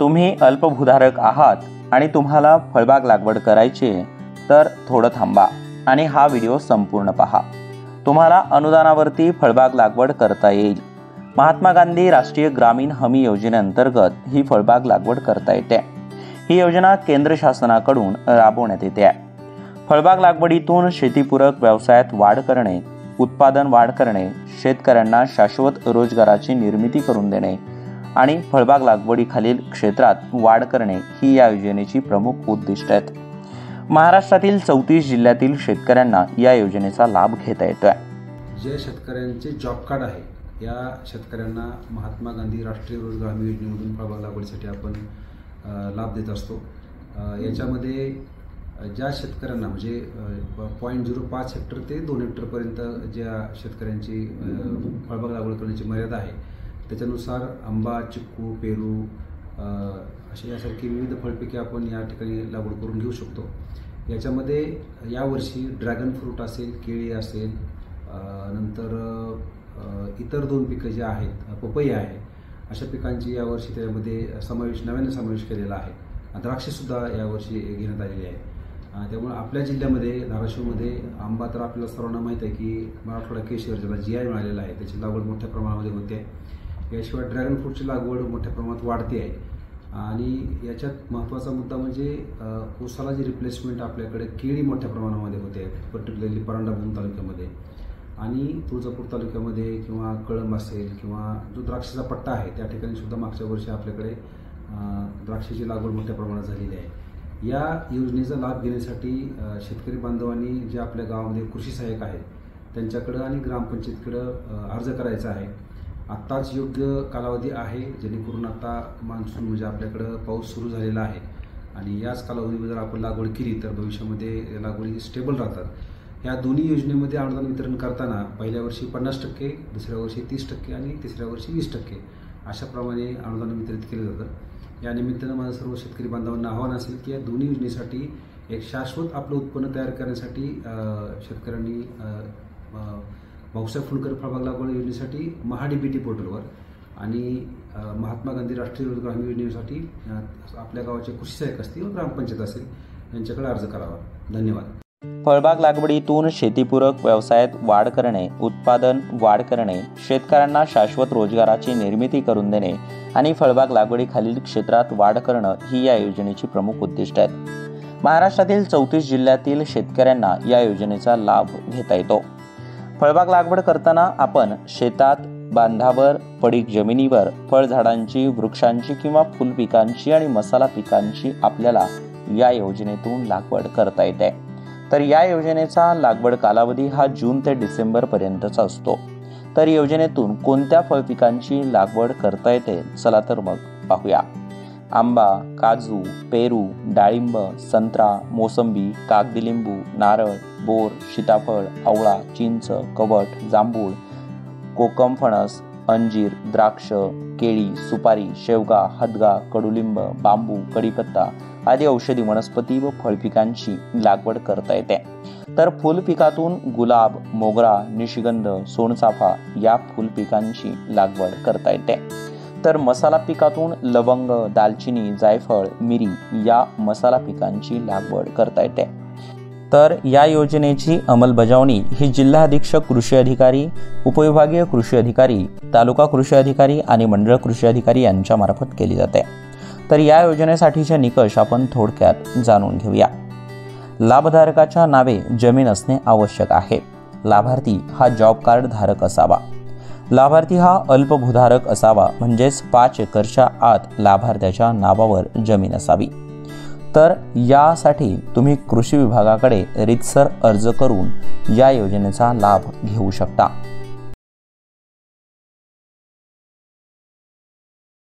तुम्ही अल्पभूधारक आहात आणि तुम्हाला फळबाग लागवड करायची तर थोडं थांबा आणि हा व्हिडिओ संपूर्ण पहा. तुम्हाला अनुदानावरती फळबाग लागवड करता येईल. महात्मा गांधी राष्ट्रीय ग्रामीण हमी योजनेअंतर्गत ही फळबाग लागवड करता येते. ही योजना केंद्र शासनाकडून राबवण्यात येते आहे. फळबाग लागवडीतून शेतीपूरक व्यवसायात वाढ करणे उत्पादन वाढ करणे शेतकऱ्यांना शाश्वत रोजगाराची निर्मिती करून देणे आणि फळबाग लागवडीखालील क्षेत्रात वाढ करणे ही या योजनेची प्रमुख उद्दिष्ट आहेत. महाराष्ट्रातील चौतीस जिल्ह्यातील शेतकऱ्यांना या योजनेचा लाभ घेता येतोय. जे शेतकऱ्यांचे जॉब कार्ड आहे या शेतकऱ्यांना महात्मा गांधी राष्ट्रीय रोजगार हमी योजनेमधून फळबाग लागवडीसाठी आपण लाभ देत असतो. याच्यामध्ये ज्या शेतकऱ्यांना म्हणजे पॉईंट झिरो पाच हेक्टर ते दोन हेक्टरपर्यंत ज्या शेतकऱ्यांची फळबाग लागवड करण्याची मर्यादा आहे त्याच्यानुसार आंबा चिक्कू पेरू अशी यासारखी विविध फळपिके आपण या ठिकाणी लागवड करून घेऊ शकतो. याच्यामध्ये यावर्षी ड्रॅगन फ्रूट असेल केळी असेल नंतर इतर दोन पिकं जे आहेत पपई आहे अशा पिकांची यावर्षी त्यामध्ये समावेश नव्याने समावेश केलेला आहे. द्राक्षेसुद्धा यावर्षी घेण्यात आलेली आहे. त्यामुळे आपल्या जिल्ह्यामध्ये धाराशिवमध्ये आंबा तर आपल्याला सर्वांना माहीत आहे की मराठवाडा केशर ज्याला जी आय मिळालेला आहे. त्याची लागवड मोठ्या प्रमाणामध्ये होते. याशिवाय ड्रॅगन फ्रूटची लागवड मोठ्या प्रमाणात वाढते आहे. आणि याच्यात महत्त्वाचा मुद्दा म्हणजे अ, ऊसाला जी रिप्लेसमेंट आपल्याकडे केळी मोठ्या प्रमाणामध्ये होते पर्टिक्युलरली परांडाभूम तालुक्यामध्ये. आणि तुळजापूर तालुक्यामध्ये किंवा कळंब असेल किंवा जो द्राक्षाचा पट्टा आहे त्या ठिकाणी सुद्धा मागच्या वर्षी आपल्याकडे द्राक्षाची लागवड मोठ्या प्रमाणात झालेली आहे. या योजनेचा लाभ घेण्यासाठी शेतकरी बांधवांनी जे आपल्या गावामध्ये कृषी सहाय्यक आहेत त्यांच्याकडं आणि ग्रामपंचायतीकडं अर्ज करायचा आहे. आत्ताच योग्य कालावधी आहे जेणेकरून आता मान्सून म्हणजे आपल्याकडं पाऊस सुरू झालेला आहे. आणि याच कालावधीमध्ये जर आपण लागवड केली तर भविष्यामध्ये लागवडी स्टेबल राहतात. या दोन्ही योजनेमध्ये अनुदान वितरण करताना पहिल्या वर्षी पन्नास टक्के दुसऱ्या वर्षी तीस टक्के आणि तिसऱ्या वर्षी वीस टक्के अशाप्रमाणे अनुदान वितरित केलं जातं. या निमित्तानं माझं सर्व शेतकरी बांधवांना आव्हान असेल की या दोन्ही योजनेसाठी एक शाश्वत आपलं उत्पन्न तयार करण्यासाठी शेतकऱ्यांनी भाऊसाहेब फुलकर फळबाग लागवड योजनेसाठी महाडीबीटी पोर्टलवर आणि महात्मा गांधी राष्ट्रीय रोजगार हमी योजनेसाठी आपल्या गावाचे कृषी सहाय्यक असतील व ग्रामपंचायत असेल यांच्याकडे अर्ज करावा. धन्यवाद. फळबाग लागवडीतून शेतीपूरक व्यवसायात वाढ करणे उत्पादन वाढ करणे शेतकऱ्यांना शाश्वत रोजगाराची निर्मिती करून देणे आणि फळबाग लागवडीखालील क्षेत्रात वाढ करणं ही या योजनेची प्रमुख उद्दिष्ट आहेत. महाराष्ट्रातील चौतीस जिल्ह्यातील शेतकऱ्यांना या योजनेचा लाभ घेता येतो. फळबाग लागवड करताना आपण शेतात बांधावर पडीक जमिनीवर फळझाडांची वृक्षांची किंवा फुलपिकांची आणि मसाला पिकांची आपल्याला या योजनेतून लागवड करता येते. तर या योजनेचा लागवड कालावधी हा जून ते डिसेंबर पर्यंतचा असतो. तर योजनेतून कोणत्या फळपिकांची लागवड करता येते? चला तर मग पाहूया. आंबा काजू पेरू डाळिंब संत्रा मोसंबी कागदी लिंबू नारळ बोर सीताफळ आवळा चिंच कवट जांभूळ कोकम फणस अंजीर द्राक्ष केळी सुपारी शेवगा हदगा कडुलिंब बांबू कडीपत्ता आदी औषधी वनस्पती व फळपिकांची लागवड करता येते. तर फुलपिकातून गुलाब मोगरा निशिगंध सोनचाफा या फुलपिकांची लागवड करता येते. तर मसाला पिकातून लवंग दालचिनी जायफळ मिरी या मसाला पिकांची लागवड करता येते. तर या योजनेची अंमलबजावणी ही जिल्हा अधीक्षक कृषी अधिकारी उपविभागीय कृषी अधिकारी तालुका कृषी अधिकारी आणि मंडळ कृषी अधिकारी यांच्या मार्फत केली जाते. तर या योजनेसाठीचे निकष आपण थोडक्यात जाणून घेऊया. लाभधारकाच्या नावे जमीन असणे आवश्यक आहे. लाभार्थी हा जॉब कार्ड धारक असावा. लाभार्थी हा अल्पभूधारक असावा म्हणजेच पाच एकरच्या आत लाभार्थ्याच्या नावावर जमीन असावी. तर यासाठी तुम्ही कृषी विभागाकडे रितसर अर्ज करून या योजनेचा लाभ घेऊ शकता.